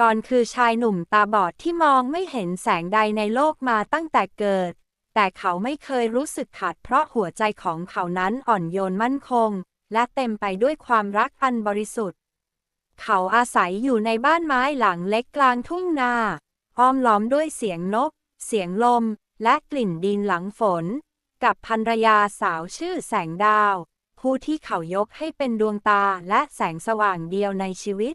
ก่อนคือชายหนุ่มตาบอดที่มองไม่เห็นแสงใดในโลกมาตั้งแต่เกิด แต่เขาไม่เคยรู้สึกขาดเพราะหัวใจของเขานั้นอ่อนโยนมั่นคง และเต็มไปด้วยความรักอันบริสุทธิ์ เขาอาศัยอยู่ในบ้านไม้หลังเล็กกลางทุ่งนา อ้อมล้อมด้วยเสียงนก เสียงลม และกลิ่นดินหลังฝน กับภรรยาสาวชื่อแสงดาว ผู้ที่เขายกให้เป็นดวงตาและแสงสว่างเดียวในชีวิต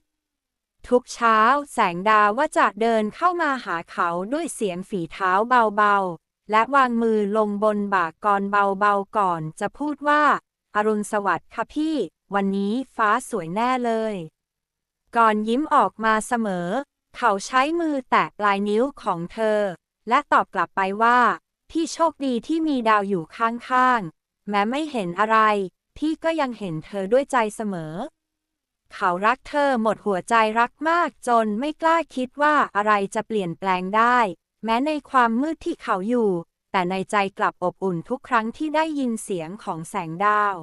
ทุกเช้า แสงดาวว่าจะเดินเข้ามาหาเขาด้วยเสียงฝีเท้าเบาๆ และวางมือลงบนบ่ากรเบาๆก่อนจะพูดว่า อรุณสวัสดิ์ค่ะพี่ วันนี้ฟ้าสวยแน่เลย ก่อนยิ้มออกมาเสมอ เขาใช้มือแตะปลายนิ้วของเธอ และตอบกลับไปว่า พี่โชคดีที่มีดาวอยู่ข้างๆ แม้ไม่เห็นอะไร พี่ก็ยังเห็นเธอด้วยใจเสมอ เขารักเธอหมดหัวใจรักมากจนไม่กล้าคิดว่าอะไรจะเปลี่ยนแปลงได้ แม้ในความมืดที่เขาอยู่ แต่ในใจกลับอบอุ่นทุกครั้งที่ได้ยินเสียงของแสงดาว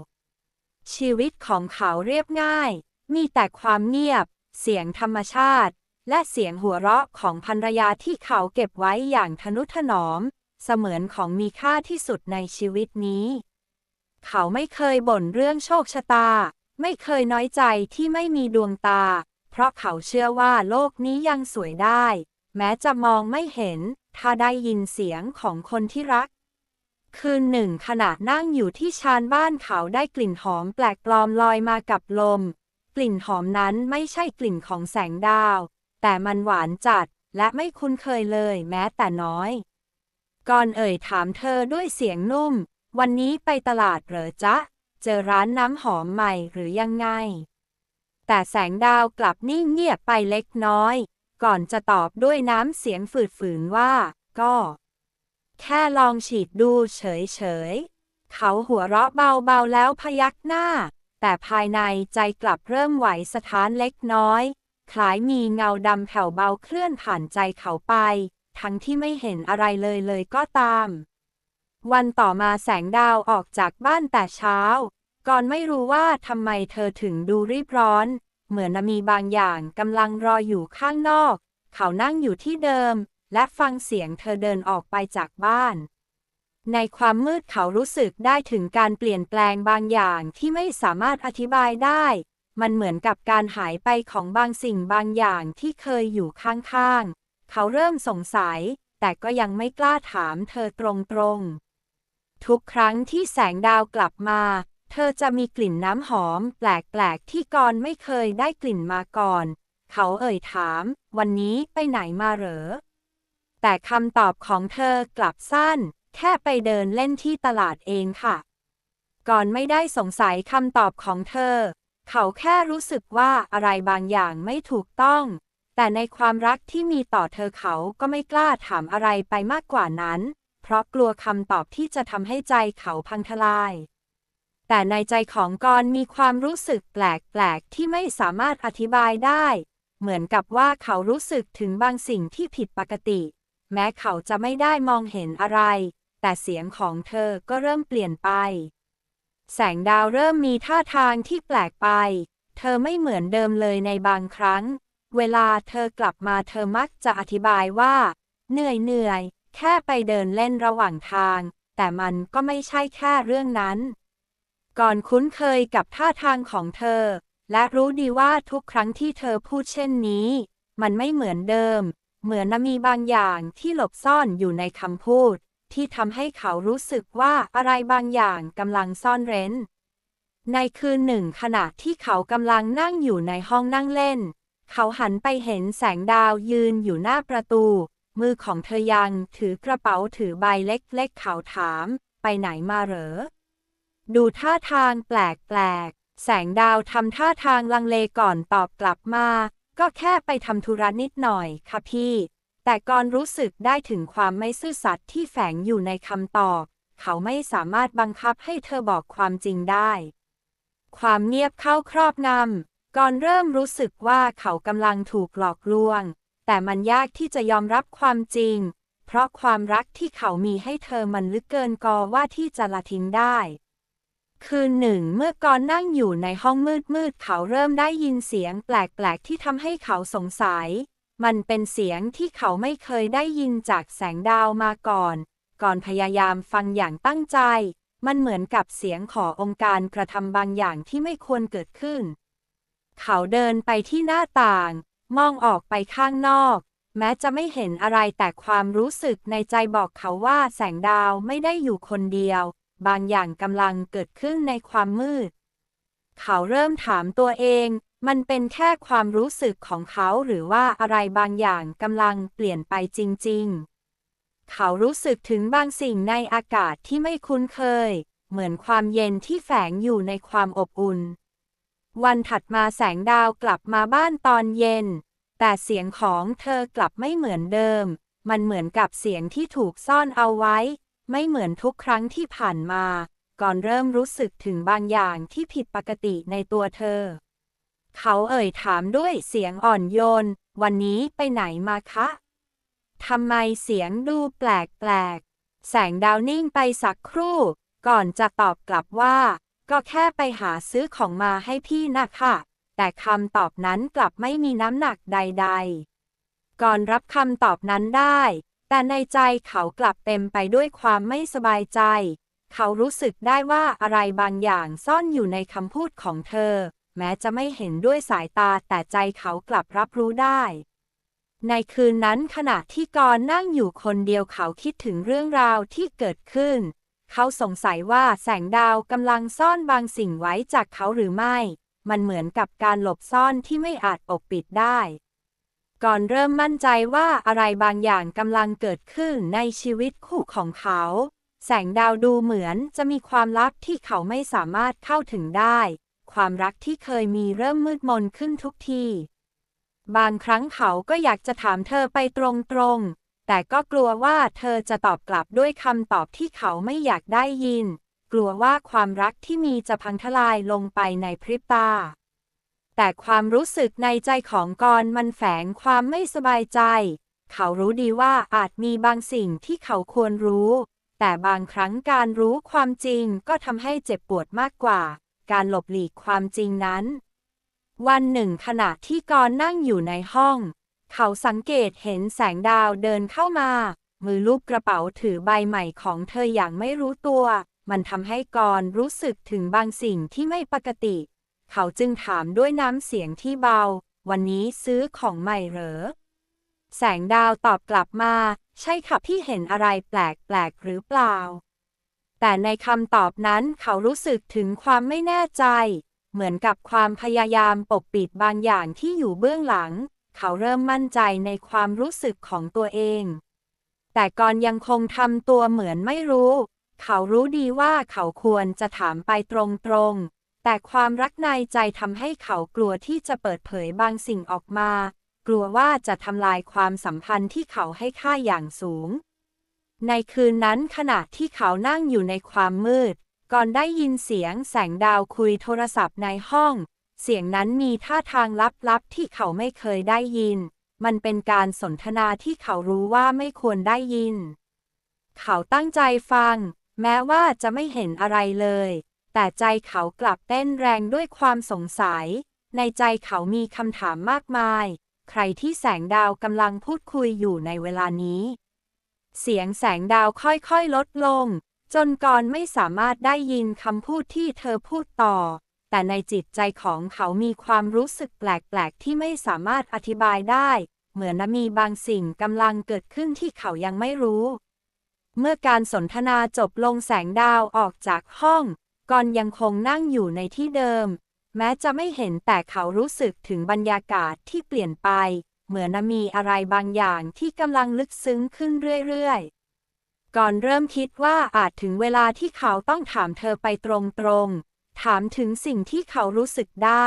ชีวิตของเขาเรียบง่าย มีแต่ความเงียบ เสียงธรรมชาติ และเสียงหัวเราะของภรรยาที่เขาเก็บไว้อย่างทนุถนอม เสมือนของมีค่าที่สุดในชีวิตนี้ เขาไม่เคยบ่นเรื่องโชคชะตา ไม่เคยน้อยใจที่ไม่มีดวงตา เพราะเขาเชื่อว่าโลกนี้ยังสวยได้ แม้จะมองไม่เห็น ถ้าได้ยินเสียงของคนที่รัก คืนหนึ่งขณะนั่งอยู่ที่ชานบ้านเขาได้กลิ่นหอมแปลกปลอมลอยมากับลม กลิ่นหอมนั้นไม่ใช่กลิ่นของแสงดาว แต่มันหวานจัดและไม่คุ้นเคยเลยแม้แต่น้อย ก่อนเอ่ยถามเธอด้วยเสียงนุ่ม วันนี้ไปตลาดเหรอจ๊ะ เจอร้านน้ำหอมใหม่หรือยังไง แต่แสงดาวกลับนิ่งเงียบไปเล็กน้อย ก่อนจะตอบด้วยน้ำเสียงฝืนๆว่า ก็ แค่ลองฉีดดูเฉยๆ เขาหัวเราะเบาๆแล้วพยักหน้า แต่ภายในใจกลับเริ่มไหวสถานเล็กน้อย คล้ายมีเงาดำแผ่วเบาเคลื่อนผ่านใจเขาไป ทั้งที่ไม่เห็นอะไรเลยเลยก็ตาม วันต่อมาแสงดาวออกจากบ้านแต่เช้า ก่อนไม่รู้ว่าทำไมเธอถึงดูรีบร้อน เหมือนมีบางอย่างกำลังรออยู่ข้างนอก เขานั่งอยู่ที่เดิม และฟังเสียงเธอเดินออกไปจากบ้าน ในความมืดเขารู้สึกได้ถึงการเปลี่ยนแปลงบางอย่างที่ไม่สามารถอธิบายได้ มันเหมือนกับการหายไปของบางสิ่งบางอย่างที่เคยอยู่ข้างๆ เขาเริ่มสงสัย แต่ก็ยังไม่กล้าถามเธอตรงๆ ทุกครั้งที่แสงดาวกลับมา เธอจะมีกลิ่นน้ำหอม แปลกๆที่กอนไม่เคยได้กลิ่นมาก่อน เขาเอ่ยถาม วันนี้ไปไหนมาเหรอ แต่คำตอบของเธอกลับสั้น แค่ไปเดินเล่นที่ตลาดเองค่ะ ก่อนไม่ได้สงสัยคำตอบของเธอ เขาแค่รู้สึกว่าอะไรบางอย่างไม่ถูกต้อง แต่ในความรักที่มีต่อเธอเขาก็ไม่กล้าถามอะไรไปมากกว่านั้น เพราะกลัวคำตอบที่จะทำให้ใจเขาพังทลาย แต่ในใจของกรมีความรู้สึกแปลกๆที่ไม่สามารถอธิบายได้ เหมือนกับว่าเขารู้สึกถึงบางสิ่งที่ผิดปกติ แม้เขาจะไม่ได้มองเห็นอะไร แต่เสียงของเธอก็เริ่มเปลี่ยนไป แสงดาวเริ่มมีท่าทางที่แปลกไป เธอไม่เหมือนเดิมเลยในบางครั้ง เวลาเธอกลับมาเธอมักจะอธิบายว่า เหนื่อยเหนื่อย แค่ไปเดินเล่นระหว่างทาง แต่มันก็ไม่ใช่แค่เรื่องนั้น ก่อนคุ้นเคยกับท่าทางของเธอ และรู้ดีว่าทุกครั้งที่เธอพูดเช่นนี้ มันไม่เหมือนเดิม เหมือนมีบางอย่างที่หลบซ่อนอยู่ในคำพูด ที่ทำให้เขารู้สึกว่าอะไรบางอย่างกำลังซ่อนเร้น ในคืนหนึ่งขณะที่เขากำลังนั่งอยู่ในห้องนั่งเล่น เขาหันไปเห็นแสงดาวยืนอยู่หน้าประตู มือของเธอยังถือกระเป๋าถือใบเล็กๆเขาถาม ไปไหนมาเหรอ ดูท่าทางแปลกๆ แสงดาวทำท่าทางลังเลก่อนตอบกลับมา ก็แค่ไปทำธุระนิดหน่อยค่ะพี่ แต่ก่อนรู้สึกได้ถึงความไม่ซื่อสัตย์ที่แฝงอยู่ในคำตอบ เขาไม่สามารถบังคับให้เธอบอกความจริงได้ ความเงียบเข้าครอบงำก่อนเริ่มรู้สึกว่าเขากำลังถูกหลอกลวง แต่มันยากที่จะยอมรับความจริง เพราะความรักที่เขามีให้เธอมันลึกเกินกอว่าที่จะละทิ้งได้ คืนหนึ่งเมื่อกอนนั่งอยู่ในห้องมืดมืดๆเขาเริ่มได้ยินเสียงแปลกๆที่ทำให้เขาสงสัย มันเป็นเสียงที่เขาไม่เคยได้ยินจากแสงดาวมาก่อน ก่อนพยายามฟังอย่างตั้งใจ มันเหมือนกับเสียงขอองค์การกระทำบางอย่างที่ไม่ควรเกิดขึ้น เขาเดินไปที่หน้าต่าง มองออกไปข้างนอก แม้จะไม่เห็นอะไรแต่ความรู้สึกในใจบอกเขาว่าแสงดาวไม่ได้อยู่คนเดียว บางอย่างกำลังเกิดขึ้นในความมืด เขาเริ่มถามตัวเอง มันเป็นแค่ความรู้สึกของเขาหรือว่าอะไรบางอย่างกำลังเปลี่ยนไปจริง ๆเขารู้สึกถึงบางสิ่งในอากาศที่ไม่คุ้นเคย เหมือนความเย็นที่แฝงอยู่ในความอบอุ่น วันถัดมาแสงดาวกลับมาบ้านตอนเย็น แต่เสียงของเธอกลับไม่เหมือนเดิม มันเหมือนกับเสียงที่ถูกซ่อนเอาไว้ ไม่เหมือนทุกครั้งที่ผ่านมา ก่อนเริ่มรู้สึกถึงบางอย่างที่ผิดปกติในตัวเธอ เขาเอ่ยถามด้วยเสียงอ่อนโยน วันนี้ไปไหนมาคะ ทำไมเสียงดูแปลกแปลกแสงดาวนิ่งไปสักครู่ ก่อนจะตอบกลับว่า ก็แค่ไปหาซื้อของมาให้พี่นะค่ะแต่คำตอบนั้นกลับไม่มีน้ำหนักใด ๆ ก่อนรับคำตอบนั้นได้ แต่ในใจเขากลับเต็มไปด้วยความไม่สบายใจ เขารู้สึกได้ว่าอะไรบางอย่างซ่อนอยู่ในคำพูดของเธอ แม้จะไม่เห็นด้วยสายตาแต่ใจเขากลับรับรู้ได้ ในคืนนั้นขณะที่กรนั่งอยู่คนเดียวเขาคิดถึงเรื่องราวที่เกิดขึ้น เขาสงสัยว่าแสงดาวกำลังซ่อนบางสิ่งไว้จากเขาหรือไม่ มันเหมือนกับการหลบซ่อนที่ไม่อาจปกปิดได้ ก่อนเริ่มมั่นใจว่าอะไรบางอย่างกำลังเกิดขึ้นในชีวิตคู่ของเขา แสงดาวดูเหมือนจะมีความลับที่เขาไม่สามารถเข้าถึงได้ ความรักที่เคยมีเริ่มมืดมนขึ้นทุกที บางครั้งเขาก็อยากจะถามเธอไปตรงๆ แต่ก็กลัวว่าเธอจะตอบกลับด้วยคำตอบที่เขาไม่อยากได้ยิน กลัวว่าความรักที่มีจะพังทลายลงไปในพริบตา แต่ความรู้สึกในใจของกรมันแฝงความไม่สบายใจ เขารู้ดีว่าอาจมีบางสิ่งที่เขาควรรู้ แต่บางครั้งการรู้ความจริงก็ทำให้เจ็บปวดมากกว่า การหลบหลีกความจริงนั้น วันหนึ่งขณะที่กรนั่งอยู่ในห้อง เขาสังเกตเห็นแสงดาวเดินเข้ามา มือลูบกระเป๋าถือใบใหม่ของเธออย่างไม่รู้ตัว มันทำให้กรรู้สึกถึงบางสิ่งที่ไม่ปกติ เขาจึงถามด้วยน้ำเสียงที่เบา วันนี้ซื้อของใหม่เหรอ แสงดาวตอบกลับมา ใช่ค่ะพี่เห็นอะไรแปลกๆหรือเปล่า แต่ในคำตอบนั้นเขารู้สึกถึงความไม่แน่ใจ เหมือนกับความพยายามปกปิดบางอย่างที่อยู่เบื้องหลัง เขาเริ่มมั่นใจในความรู้สึกของตัวเอง แต่ก่อนยังคงทำตัวเหมือนไม่รู้ เขารู้ดีว่าเขาควรจะถามไปตรงๆ แต่ความรักในใจทำให้เขากลัวที่จะเปิดเผยบางสิ่งออกมา กลัวว่าจะทำลายความสัมพันธ์ที่เขาให้ค่าอย่างสูง ในคืนนั้นขณะที่เขานั่งอยู่ในความมืด ก่อนได้ยินเสียงแสงดาวคุยโทรศัพท์ในห้อง เสียงนั้นมีท่าทางลับๆที่เขาไม่เคยได้ยิน มันเป็นการสนทนาที่เขารู้ว่าไม่ควรได้ยิน เขาตั้งใจฟัง แม้ว่าจะไม่เห็นอะไรเลย แต่ใจเขากลับเต้นแรงด้วยความสงสัย ในใจเขามีคำถามมากมาย ใครที่แสงดาวกำลังพูดคุยอยู่ในเวลานี้ เสียงแสงดาวค่อยๆลดลง จนกรไม่สามารถได้ยินคำพูดที่เธอพูดต่อ แต่ในจิตใจของเขามีความรู้สึกแปลก ๆ ที่ไม่สามารถอธิบายได้ เหมือนมีบางสิ่งกำลังเกิดขึ้นที่เขายังไม่รู้ เมื่อการสนทนาจบลงแสงดาวออกจากห้อง กอนยังคงนั่งอยู่ในที่เดิม แม้จะไม่เห็นแต่เขารู้สึกถึงบรรยากาศที่เปลี่ยนไป เหมือนมีอะไรบางอย่างที่กำลังลึกซึ้งขึ้นเรื่อย ๆ ก่อนเริ่มคิดว่าอาจถึงเวลาที่เขาต้องถามเธอไปตรง ๆ ถามถึงสิ่งที่เขารู้สึกได้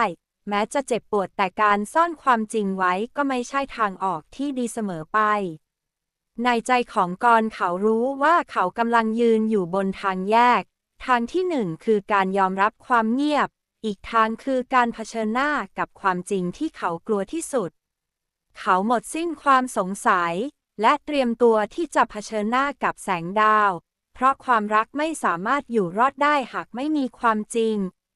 แม้จะเจ็บปวดแต่การซ่อนความจริงไว้ก็ไม่ใช่ทางออกที่ดีเสมอไป ในใจของกรเขารู้ว่าเขากำลังยืนอยู่บนทางแยก ทางที่หนึ่งคือการยอมรับความเงียบ อีกทางคือการเผชิญหน้ากับความจริงที่เขากลัวที่สุด เขาหมดสิ้นความสงสัย และเตรียมตัวที่จะเผชิญหน้ากับแสงดาว เพราะความรักไม่สามารถอยู่รอดได้หากไม่มีความจริง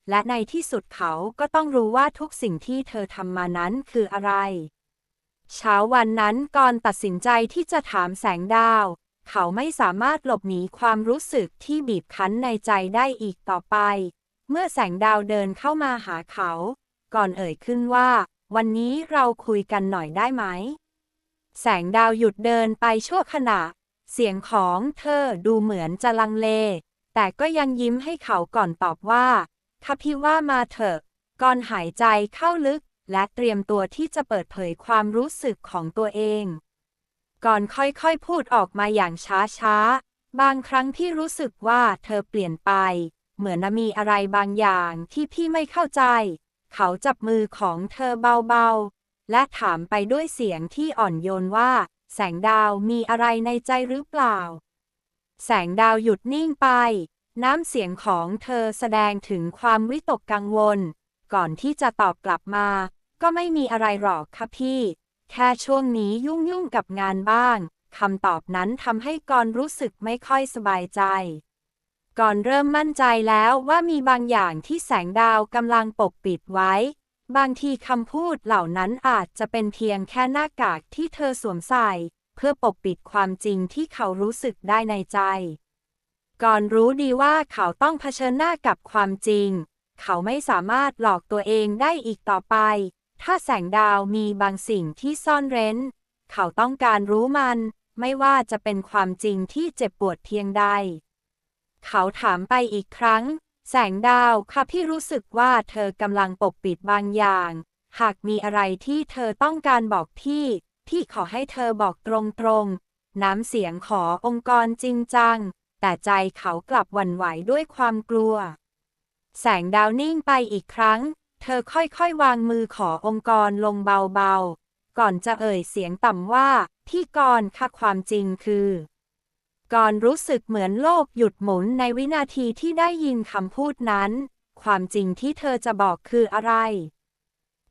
และในที่สุดเขาก็ต้องรู้ว่าทุกสิ่งที่เธอทำมานั้นคืออะไร เช้าวันนั้นกรตัดสินใจที่จะถามแสงดาว เขาไม่สามารถหลบหนีความรู้สึกที่บีบคั้นในใจได้อีกต่อไป เมื่อแสงดาวเดินเข้ามาหาเขา ก่อนเอ่ยขึ้นว่า วันนี้เราคุยกันหน่อยได้ไหม แสงดาวหยุดเดินไปชั่วขณะ เสียงของเธอดูเหมือนจะลังเล แต่ก็ยังยิ้มให้เขาก่อนตอบว่าถ้าพี่ว่ามาเถอะ ก่อนหายใจเข้าลึก และเตรียมตัวที่จะเปิดเผยความรู้สึกของตัวเอง ก่อนค่อยๆพูดออกมาอย่างช้าๆ บางครั้งพี่รู้สึกว่าเธอเปลี่ยนไป เหมือนมีอะไรบางอย่างที่พี่ไม่เข้าใจ เขาจับมือของเธอเบาๆ และถามไปด้วยเสียงที่อ่อนโยนว่า แสงดาวมีอะไรในใจหรือเปล่า แสงดาวหยุดนิ่งไป น้ำเสียงของเธอแสดงถึงความวิตกกังวล ก่อนที่จะตอบกลับมา ก็ไม่มีอะไรหรอกค่ะพี่ แค่ช่วงนี้ยุ่งยุ่งกับงานบ้างคำตอบนั้นทำให้กรรู้สึกไม่ค่อยสบายใจ ก่อนเริ่มมั่นใจแล้วว่ามีบางอย่างที่แสงดาวกำลังปกปิดไว้ บางทีคำพูดเหล่านั้นอาจจะเป็นเพียงแค่หน้ากากที่เธอสวมใส่ เพื่อปกปิดความจริงที่เขารู้สึกได้ในใจ ก่อนรู้ดีว่าเขาต้องเผชิญหน้ากับความจริง เขาไม่สามารถหลอกตัวเองได้อีกต่อไป ถ้าแสงดาวมีบางสิ่งที่ซ่อนเร้น เขาต้องการรู้มัน ไม่ว่าจะเป็นความจริงที่เจ็บปวดเพียงใด เขาถามไปอีกครั้ง แสงดาวค่ะพี่รู้สึกว่าเธอกำลังปกปิดบางอย่าง หากมีอะไรที่เธอต้องการบอกพี่ พี่ขอให้เธอบอกตรงๆ น้ำเสียงขอองค์กรจริงจัง แต่ใจเขากลับหวั่นไหวด้วยความกลัว แสงดาวนิ่งไปอีกครั้ง เธอค่อยๆ วางมือขอองค์กรลงเบาๆ ก่อนจะเอ่ยเสียงต่ำว่า พี่กรณ์ค่ะความจริงคือ ก่อนรู้สึกเหมือนโลกหยุดหมุนในวินาทีที่ได้ยินคำพูดนั้น ความจริงที่เธอจะบอกคืออะไร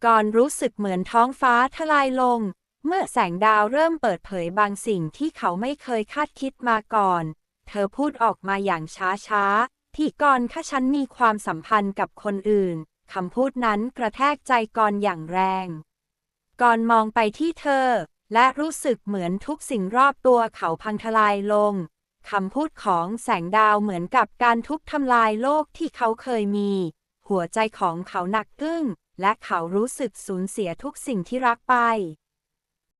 ก่อนรู้สึกเหมือนท้องฟ้าทลายลง เมื่อแสงดาวเริ่มเปิดเผยบางสิ่งที่เขาไม่เคยคาดคิดมาก่อน เธอพูดออกมาอย่างช้าๆพี่กรณ์ค่ะฉันมีความสัมพันธ์กับคนอื่นคำพูดนั้นกระแทกใจกรอย่างแรงก่อนมองไปที่เธอ และรู้สึกเหมือนทุกสิ่งรอบตัวเขาพังทลายลง คำพูดของแสงดาวเหมือนกับการทุบทำลายโลกที่เขาเคยมี หัวใจของเขาหนักอึ้ง และเขารู้สึกสูญเสียทุกสิ่งที่รักไป